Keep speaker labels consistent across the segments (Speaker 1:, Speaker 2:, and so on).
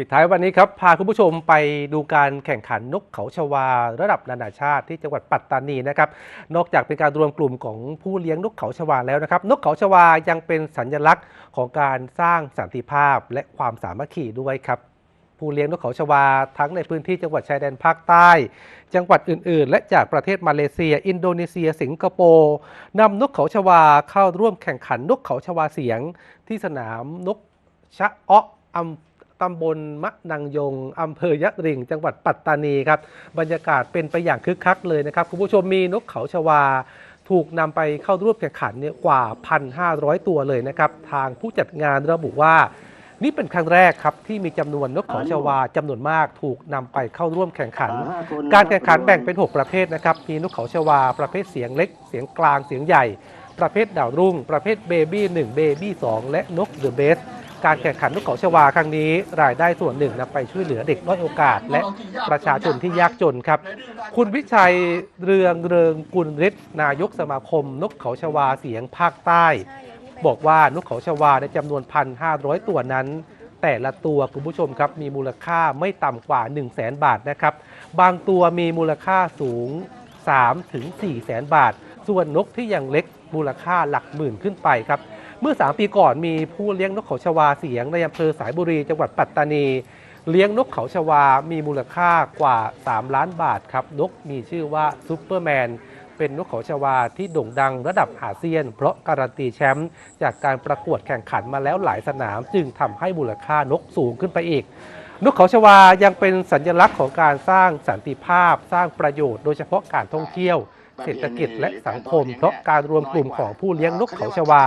Speaker 1: ปิดท้ายวันนี้ครับ พาคุณผู้ชมไปดูการแข่งขันนกเขาชวา ระดับนานาชาติที่จังหวัดปัตตานีนะครับ นอกจากเป็นการรวมกลุ่มของผู้เลี้ยงนกเขาชวาแล้วนะครับ นกเขาชวายังเป็นสัญลักษณ์ของการสร้างสันติภาพและความสามัคคีด้วยครับ ผู้เลี้ยงนกเขาชวา ทั้งในพื้นที่จังหวัดชายแดนภาคใต้ จังหวัดอื่น ๆ และจากประเทศมาเลเซีย อินโดนีเซีย สิงคโปร์นำนกเขาชวาเข้าร่วมแข่งขันนกเขาชวาเสียง ที่สนามนกชะเอ้ออำ ตำบลมะนังยงอำเภอยะริงจังหวัดปัตตานีครับ บรรยากาศเป็นไปอย่างคึกคักเลยนะครับ คุณผู้ชมมีนกเขาชวา ถูกนำไปเข้าร่วมแข่งขันเนี่ยกว่า 1,500 ตัวเลยนะครับ ทางผู้จัดงานระบุว่า นี่เป็นครั้งแรกครับ ที่มีจำนวนนกเขาชวาจำนวนมากถูกนำไปเข้าร่วมแข่งขัน การแข่งขันแบ่งเป็น 6 ประเภทนะครับ มีนกเขาชวา ประเภทเสียงเล็ก เสียงกลางเสียงใหญ่ ประเภทดาวรุ่ง ประเภทเบบี้1เบบี้2และนกเดอะเบส การแข่งขันนกเขาชวาครั้งนี้ รายได้ส่วนหนึ่งนำไปช่วยเหลือเด็กด้อยโอกาส และประชาชนที่ยากจนครับ คุณวิชัยเรืองเริงกุลฤทธิ์นายกสมาคม นกเขาชวาเสียงภาคใต้ บอกว่านกเขาชวาในจำนวน 1,500 ตัวนั้น แต่ละตัวคุณผู้ชมครับมีมูลค่าไม่ต่ำกว่า 1 0 0 0 0แบาทนะครับ บางตัวมีมูลค่าสูง3ถึง4แสนบาท ส่วนนกที่ยังเล็กมูลค่าหลักหมื่นขึ้นไปครับ เมื่อ 3 ปีก่อนมีผู้เลี้ยงนกเขาชวาเสียงในอำเภอสายบุรีจังหวัดปัตตานี เลี้ยงนกเขาชวา มีมูลค่ากว่า 3 ล้านบาทครับ นกมีชื่อว่าซูเปอร์แมน เป็นนกเขาชวาที่โด่งดังระดับอาเซียน เพราะการันตีแชมป์จากการประกวดแข่งขันมาแล้วหลายสนาม จึงทำให้มูลค่านกสูงขึ้นไปอีกนกเขาชวายังเป็นสัญลักษณ์ของการสร้างสันติภาพ สร้างประโยชน์โดยเฉพาะการท่องเที่ยว เศรษฐกิจและสังคม เพราะการรวมกลุ่มของผู้เลี้ยงนกเขาชวา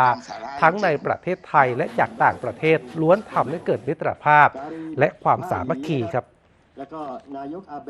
Speaker 1: ทั้งในประเทศไทยและจากต่างประเทศล้วนทำให้เกิดมิตรภาพ และความสามัคคีครับ
Speaker 2: แล้วก็นายกอาแบ